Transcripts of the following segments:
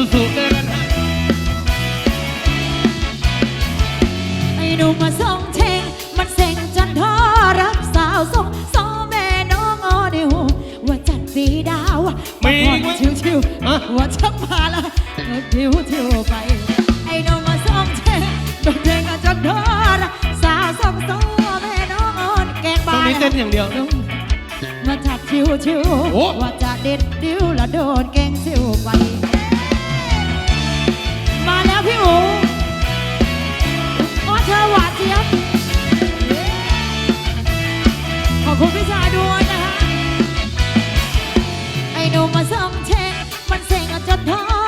สุดๆเกันไอ้หนุ่มมาส่งเชงมันเซ็งจนท้อรับสาวส่งสองแม่น้องออดิวว่าจัดสีดาวมาผ่อนชิวๆว่าชักมาละทิวทิวๆไป ไอ้หนุ่มมาส่งเชงโดนเด้งจนท้อรับสาวส่งสองแม่น้องออแกงตรงนี้เต้นอย่างเดียวมาจัดชิวชิวๆว่าจะเด็ดดิ้วและโดนแกงซิวไป มาแล้วพี่อูอ๋อเธอหวานเจี๊ยบ ขอบคุณพี่ชายด้วยนะฮะไอ้หนูมมาส่งเช็คมันเซ็งจนท้อ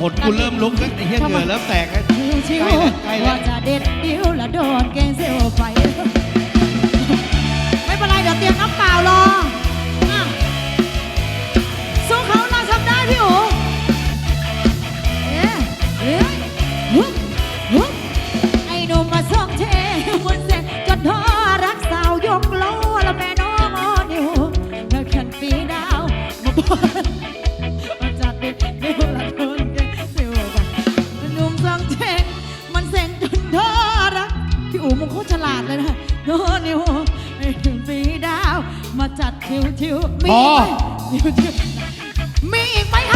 ผลกูเริ่มลุกแล้วไอ้เหี้ยเหงื่อเริ่มแตกแล้ว ชิวใกล้แล้วใกล้แล้ว ว่าจะเด็ดดิ้วและโดนแกงเสียวไป จัดชิวชิวๆมีพออีกไหมชิวๆมีอีกไหมครับมีอีกไหม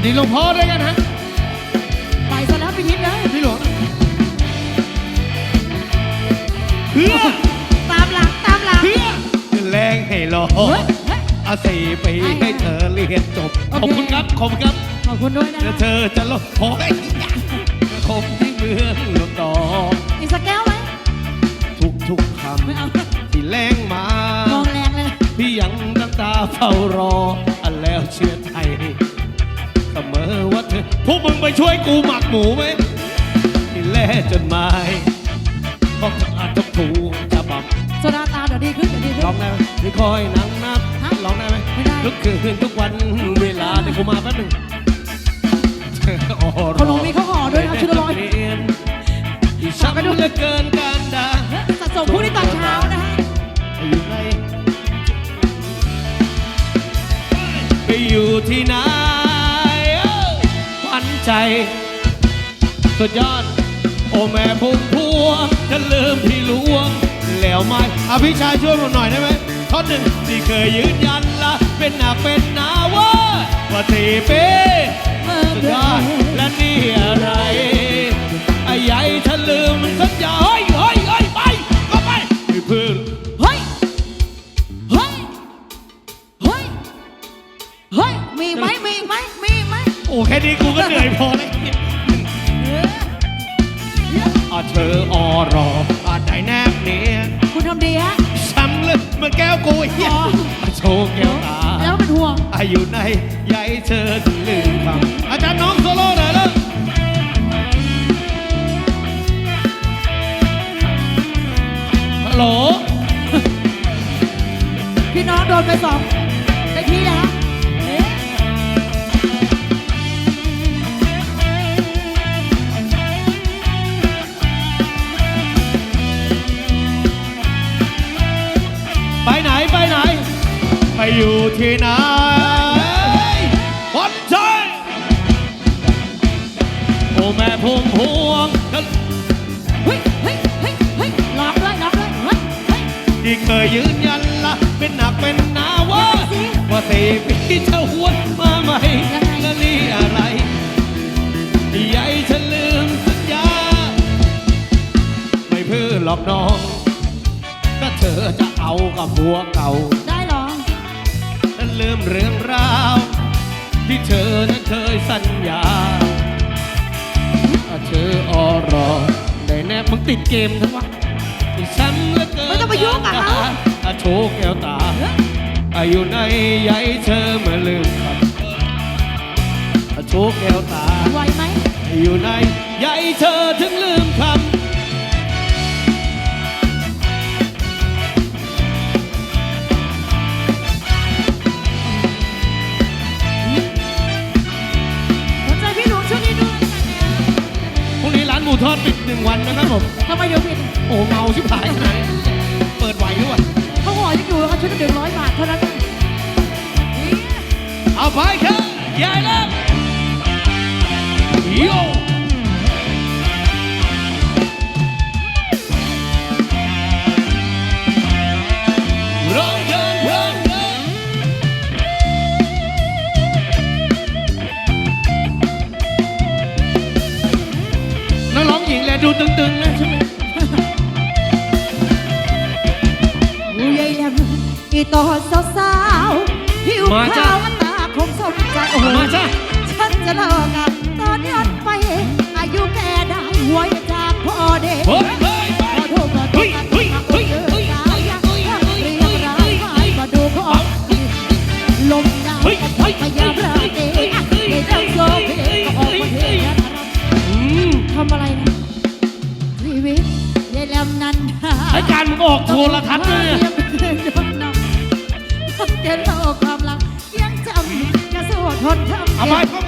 วัสดีหลวงพ่อด้วยกันฮะไปซะแล้วพี่นิดเลยพี่หลวงเพื่อตามหลังตามหลัง เพื่อแรงให้รอเฮ้ยเฮ้ย อาสี่ปีให้เธอเรียนจบ โอขอบเคคุณครับ ขอบคุณครับขอบคุณด้วยนะแล้วเธอจะรอพอไอ้คงที่เมืองหลวงต่ออีกสักแก้วไหมทุกทุกๆคไม่เอาำที่แรงมา มองแรงเลยพี่ยังน้ำตาเฝ้ารออันแล้วเชื่อใจเสม อว่าเธอพวกมึงไปช่วยกูหมักหมูไหมที่แลจนไม้เพราะอาจจะถูกจะบับโซดาตาเดี๋ยวดีขึ้นเดี๋ยวดีขึ้น ร้องได้ไหมไม่คอยนั่งนับฮะร้องได้ไหมไม่ได้ ทุกคืนทุกวันเวลาเดี๋ยวกูมาแป๊บหนึงคนหลวงมีข้าวห่อด้วยนะชุดละร้อยเรียนที่ช้ำเหลือเกินการด่า สะสมผู้ที่ตอนเช้า ใจ สุดยอด โอแม่พุ่มพวงจะลืมพี่หลวง แล้วไหมอภิชายช่วยผมหน่อยได้ไหมท่อนหนึ่งที่เคยยืนยันละเป็นหนักเป็นหนาว่าว่าที่เป็นเมื่อสุดยอดและนี่อะไรไอ้ใหญ่ฉันลืมมันสัญญา โหล พี่น้องโดนไปสองได้ทีแล้วเอ๊ะไปไหนไปไหน ไปอยู่ที่ไหนวันใจโอ้แม่พุ่มพ ยืนยันละเป็นหนักเป็นหนาว่าว่าเสพีจะหวนมาใหม่ละนี่อะไรใหญ่ฉันลืมสัญญา ไม่เพื่อหลอกน้อง ถ้าเธอจะเอากับหัวเก่าได้หรอฉันลืมเรื่องราว ที่เธอนั้นเคยสัญญาเธออรอแต่แนบมึงติดเกมทั้งวัน ออะอาโชกแก้วตาอยู่ในใยเธอมาลืมคำอาโชกแก้วตาไวไหมอยู่ในใยเธอถึงลืมคำหมูทอดปิดหนึ่งวันนะครับผมทำไมเดี๋ยวปิด โอ้เมาชิบหายขนน ด้วย เขาหอยังอยู่นะคะชุดละหนึ่งร้อยบาทเท่านั้นเอาไปครับยายเล็กโย ออกโทรทัศน์เลยเนี่ยอาไปเข้ามา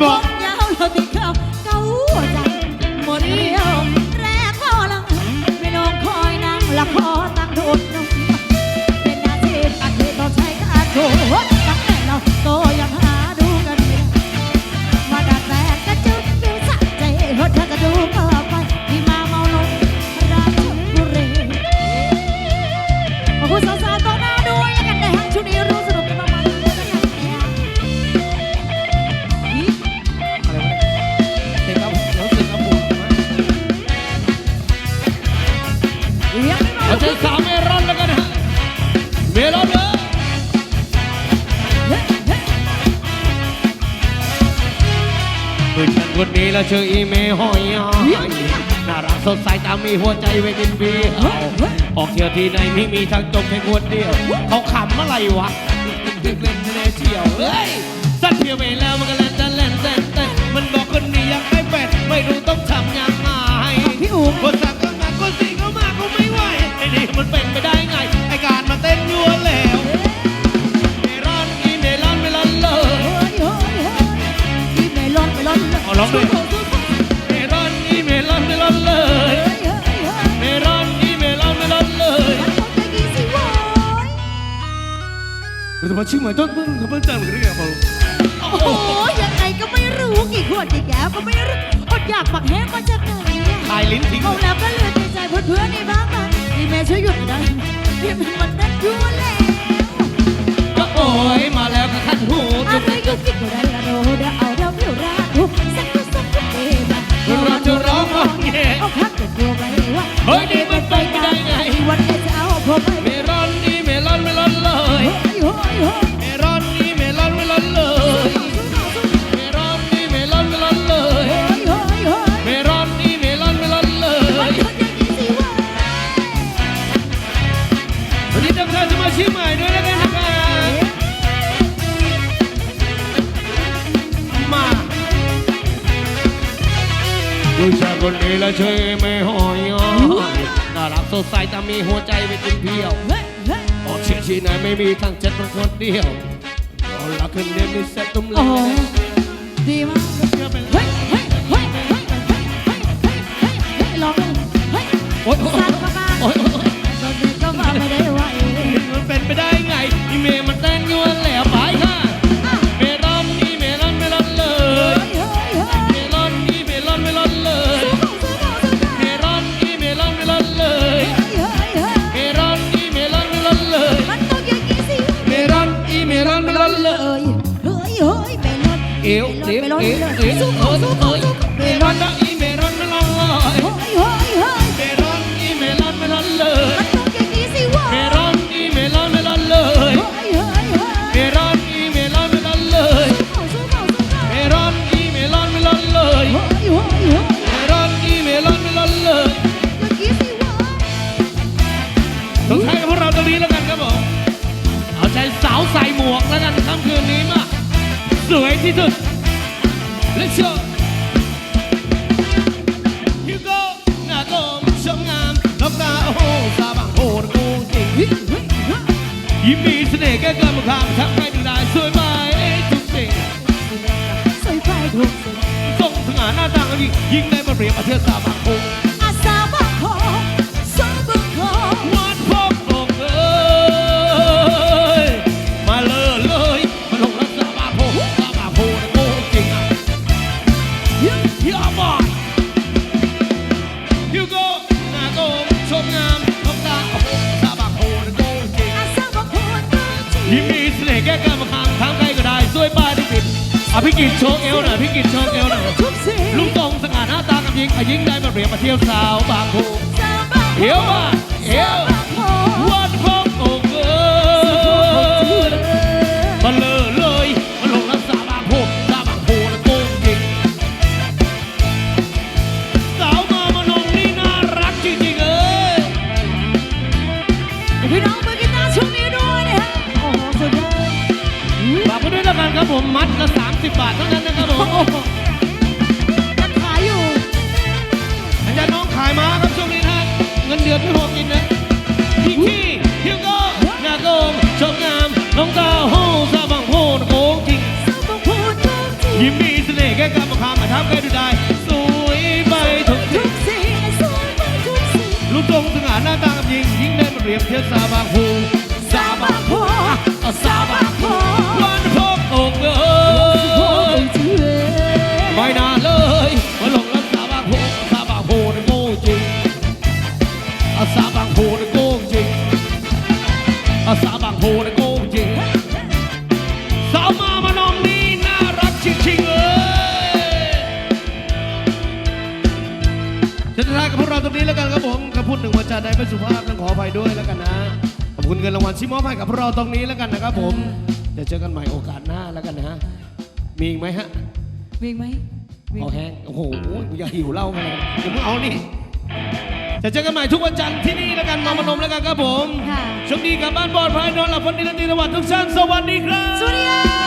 Bye-bye. น่ารักสดใสตามมีหัวใจเว้กินเบีออกเที่ยวที่ไหนไม่มีทางจบแค่คนเดียวเขาขำอะไรวะดึกเล่นทะเลเที่ยวเฮ้ยสั้นเที่ยวไปแล้วมันก็แล่นแต่แล่นแต่แต่มันบอกคนนี้อยากให้แฟนไม่รู้ต้องทำยังไงพี่อุ๋มคนสั่งก็มาคนสิงก็มาก็ไม่ไหวไอ้นี่มันเป็นไปได้ไงไอการมาเต้นยั่วแล้วไมลอนกินเมลอนไมลอนเลยเฮ้ยเฮ้ยเฮ้ยกินไมลอนเมลอนเอาลองดู มาชื่อเหมือนต้นเพิ่งเพิ่งเติมกันหรือไงครับโอ้ยยังไงก็ไม่รู้กี่ขวดกี่แก้วก็ไม่รู้อดอยากปักแห้งมาจากไหนอะายลิ้นทิ้งเอาแล้วก็เลือใจใจเพื่อนๆในบ้านมันที่แม่ช่วยหยุดได้ที่มย์มันนั่นยั่วแล้วก็โอ้ยมาแล้วก็คันหูมจุกเลยก็จิกก็ได้ละโดเดวเอา ดูจากคนนี้แล้วช่วยไม่หอยน่ารักสดใสแต่มีหัวใจไปกินเพียวออกเฉียดที่ไหนไม่มีทางเจ็บคนเดียวเราลักคนเดียวมีเซ็ตตุ้มเลยดีมากเฮ้ยเฮ้ยเฮ้ยเฮ้ยเฮ้ยเฮ้ยลองเลยเฮ้ย ยิ้มมีเสน่ห์แก้กล้ามขางทักให้ดูได้สวยไปทุกสิ่งสวยไปทุกสิ่งทรงสง่าหน้าตาก็ยิ่งยิ่งได้มาเปรียบมาเทียสาบังโหดอาสาบังคอสาบังคอวันพบอกเอ้ยมาเลยเลยมาลงรักษาบาโพสาบาโพนะโกจริงอะยาบอยยูโก้หน้าโกชมงามทำตาโอ้ ยิ้มมีเสน่ห์แก้กล้ามาคางทางใกล้ก็ได้สวยป้ายที่ปิดอะพี่กิจโชว์เอวหน่อยพี่กิจโชว์เอวหน่อยทุกสิ่งลุงตรงสง่าหน้าตากับยิงอะยิงได้มาเปรียบมาเที่ยวสาวบางโพสาบังคเอวมาเอว ผมมัดละ 30 บาทเท่านั้นนะครับผมยังขายอยู่อาจารย์น้องขายม้าครับช่วงนี้นะเงินเดือนไม่พอกินนะพี่ขี้ฮิวโก้หน้าโกงชมงามน้องตาโฮซาบังโฮนโกงจริงจริงยิ้มมีเสน่ห์แก้กรรมคามาทำใครดูได้สวยไปทุกสิ่งกสิ่งสวยไปทุกสิ่งตรงสง่าหน้าตากับยิงยิ่งได้มาเปรียบเทียบซา จะท้ายกับพวกเราตรงนี้แล้วกันครับผมคำพูดหนึ่งวาจาใดไม่สุภาพต้องขออภัยด้วยแล้วกันนะขอบคุณเงินรางวัลที่มอบให้กับพวกเราตรงนี้แล้วกันนะครับผมจะเจอกันใหม่โอกาสหน้าแล้วกันนะฮะมีอีกไหมฮะมีอีกไหมมีอีพกอไหมแห้งโอ้โหอย่าหิวเหล้ากันเลยเดี๋ยวมึงเอานี่จะเจอกันใหม่ทุกวันจันทร์ที่นี่แล้วกันมามานมแล้วกันครับผมค่ะ โชคดีกลับบ้านปลอดภัยนอนหลับฝันดีและตีสวัสดิ์ทุกท่านสวัสดีครับ สวัสดีค่ะ